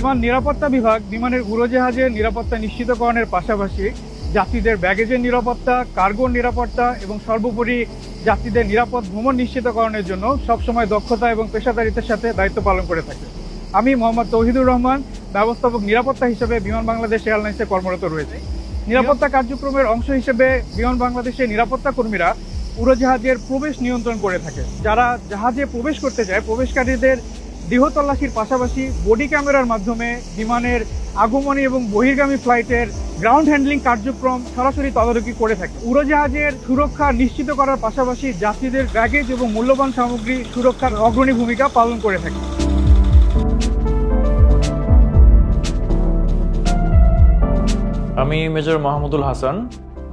বিমান নিরাপত্তা বিভাগ, বিমানের উড়োজাহাজের নিরাপত্তা নিশ্চিতকরণের পাশাপাশি যাত্রীদের ব্যাগেজের নিরাপত্তা, কার্গোর নিরাপত্তা এবং সর্বোপরি যাত্রীদের নিরাপদ ভ্রমণ নিশ্চিতকরণের জন্য সবসময় দক্ষতা এবং পেশাদারিত্বের সাথে দায়িত্ব পালন করে থাকে। আমি মোহাম্মদ তৌহিদুর রহমান, ব্যবস্থাপক নিরাপত্তা হিসেবে বিমান বাংলাদেশ এয়ারলাইন্সে কর্মরত রয়েছে। নিরাপত্তা কার্যক্রমের অংশ হিসেবে বিমান বাংলাদেশের নিরাপত্তা কর্মীরা উড়োজাহাজের প্রবেশ নিয়ন্ত্রণ করে থাকে। যারা জাহাজে প্রবেশ করতে চায় প্রবেশকারীদের দেহ তল্লাশির পাশাপাশি বডি ক্যামেরার মাধ্যমে বিমানের আগমনী এবং বহির্গামী ফ্লাইটের গ্রাউন্ড হ্যান্ডলিং কার্যক্রম সরাসরি তদারকি করে থাকে। উড়োজাহাজের সুরক্ষা নিশ্চিত করার পাশাপাশি যাত্রীদের ব্যাগেজ এবং মূল্যবান সামগ্রী সুরক্ষার অগ্রণী ভূমিকা পালন করে থাকে। আমি মেজর মাহমুদুল হাসান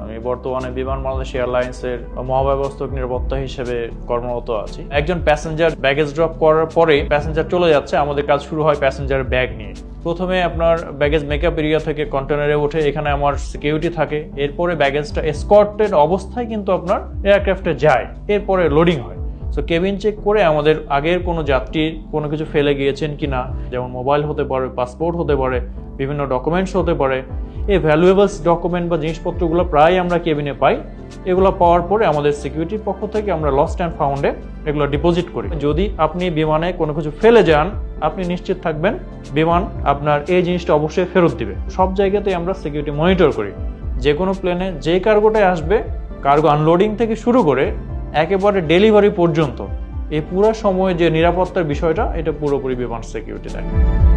আমি বর্তমানে বিমান বাংলাদেশ এয়ারলাইন্সের মহাব্যবস্থাপক নিরাপত্তা হিসেবে কর্মরত আছি। একজন প্যাসেঞ্জার ব্যাগেজ ড্রপ করার পরে প্যাসেঞ্জার চলে যাচ্ছে। আমাদের কাজ শুরু হয় প্যাসেঞ্জার ব্যাগ নিয়ে। প্রথমে আপনার ব্যাগেজ মেকআপ এরিয়া থেকে কন্টেনারে ওঠে এখানে আমার সিকিউরিটি থাকে। এরপরে ব্যাগেজটা এসকর্টেড অবস্থায় কিন্তু আপনার এয়ারক্রাফটে যায়। এরপরে লোডিং হয়। সো কেবিন চেক করে আমাদের আগের কোনো যাত্রীর কোনো কিছু ফেলে গিয়েছেন কি না যেমন মোবাইল হতে পারে পাসপোর্ট হতে পারে, বিভিন্ন ডকুমেন্টস হতে পারে এই ভ্যালুয়েবলস ডকুমেন্ট বা জিনিসপত্রগুলো প্রায় আমরা কেবিনে পাই। এগুলো পাওয়ার পরে আমাদের সিকিউরিটির পক্ষ থেকে আমরা লস্ট অ্যান্ড ফাউন্ডে এগুলো ডিপোজিট করি। যদি আপনি বিমানে কোনো কিছু ফেলে যান, আপনি নিশ্চিত থাকবেন বিমান আপনার এই জিনিসটা অবশ্যই ফেরত দিবে। সব জায়গাতেই আমরা সিকিউরিটি মনিটর করি। যে কোনো প্লেনে যে কার্গোটাই আসবে কার্গো আনলোডিং থেকে শুরু করে একেবারে ডেলিভারি পর্যন্ত। এই পুরো সময়ে যে নিরাপত্তার বিষয়টা, এটা পুরোপুরি বিমান সিকিউরিটি দেখে